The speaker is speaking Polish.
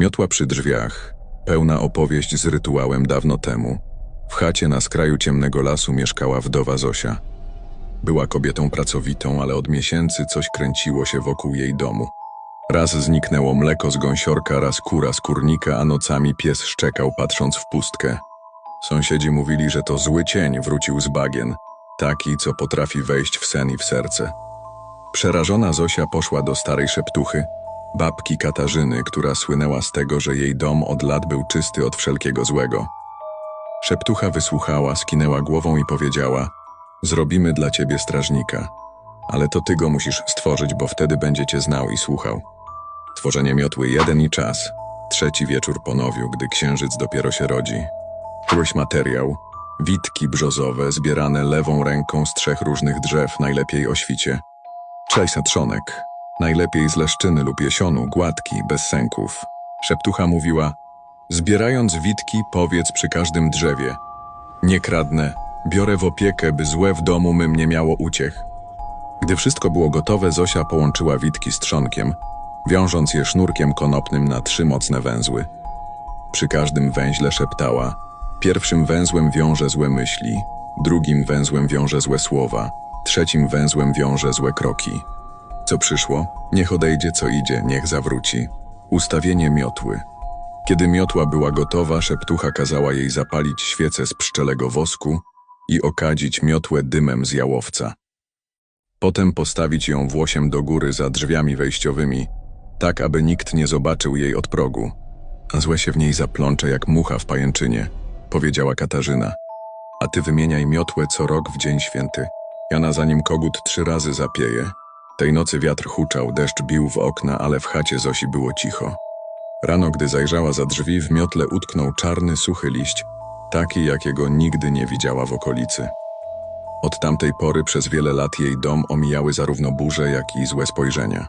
Miotła przy drzwiach, pełna opowieść z rytuałem dawno temu. W chacie na skraju ciemnego lasu mieszkała wdowa Zosia. Była kobietą pracowitą, ale od miesięcy coś kręciło się wokół jej domu. Raz zniknęło mleko z gąsiorka, raz kura z kurnika, a nocami pies szczekał patrząc w pustkę. Sąsiedzi mówili, że to zły cień wrócił z bagien, taki, co potrafi wejść w sen i w serce. Przerażona Zosia poszła do starej szeptuchy, babki Katarzyny, która słynęła z tego, że jej dom od lat był czysty od wszelkiego złego. Szeptucha wysłuchała, skinęła głową i powiedziała: Zrobimy dla ciebie strażnika, ale to ty go musisz stworzyć, bo wtedy będzie cię znał i słuchał. Tworzenie miotły jeden i czas. Trzeci wieczór ponowił, gdy księżyc dopiero się rodzi. Któryś materiał, witki brzozowe zbierane lewą ręką z trzech różnych drzew, najlepiej o świcie. Czajsa trzonek, najlepiej z leszczyny lub jesionu, gładki, bez sęków. Szeptucha mówiła, zbierając witki powiedz przy każdym drzewie. Nie kradnę, biorę w opiekę, by złe w domu mym nie miało uciech. Gdy wszystko było gotowe, Zosia połączyła witki z trzonkiem, wiążąc je sznurkiem konopnym na trzy mocne węzły. Przy każdym węźle szeptała: Pierwszym węzłem wiąże złe myśli, drugim węzłem wiąże złe słowa, trzecim węzłem wiąże złe kroki. Co przyszło? Niech odejdzie, co idzie, niech zawróci. Ustawienie miotły. Kiedy miotła była gotowa, szeptucha kazała jej zapalić świecę z pszczelego wosku i okadzić miotłę dymem z jałowca. Potem postawić ją włosiem do góry za drzwiami wejściowymi, tak aby nikt nie zobaczył jej od progu. Złe się w niej zaplącze jak mucha w pajęczynie, powiedziała Katarzyna. A ty wymieniaj miotłę co rok w dzień święty. Jana zanim kogut trzy razy zapieje. Tej nocy wiatr huczał, deszcz bił w okna, ale w chacie Zosi było cicho. Rano, gdy zajrzała za drzwi, w miotle utknął czarny, suchy liść, taki, jakiego nigdy nie widziała w okolicy. Od tamtej pory przez wiele lat jej dom omijały zarówno burze, jak i złe spojrzenia.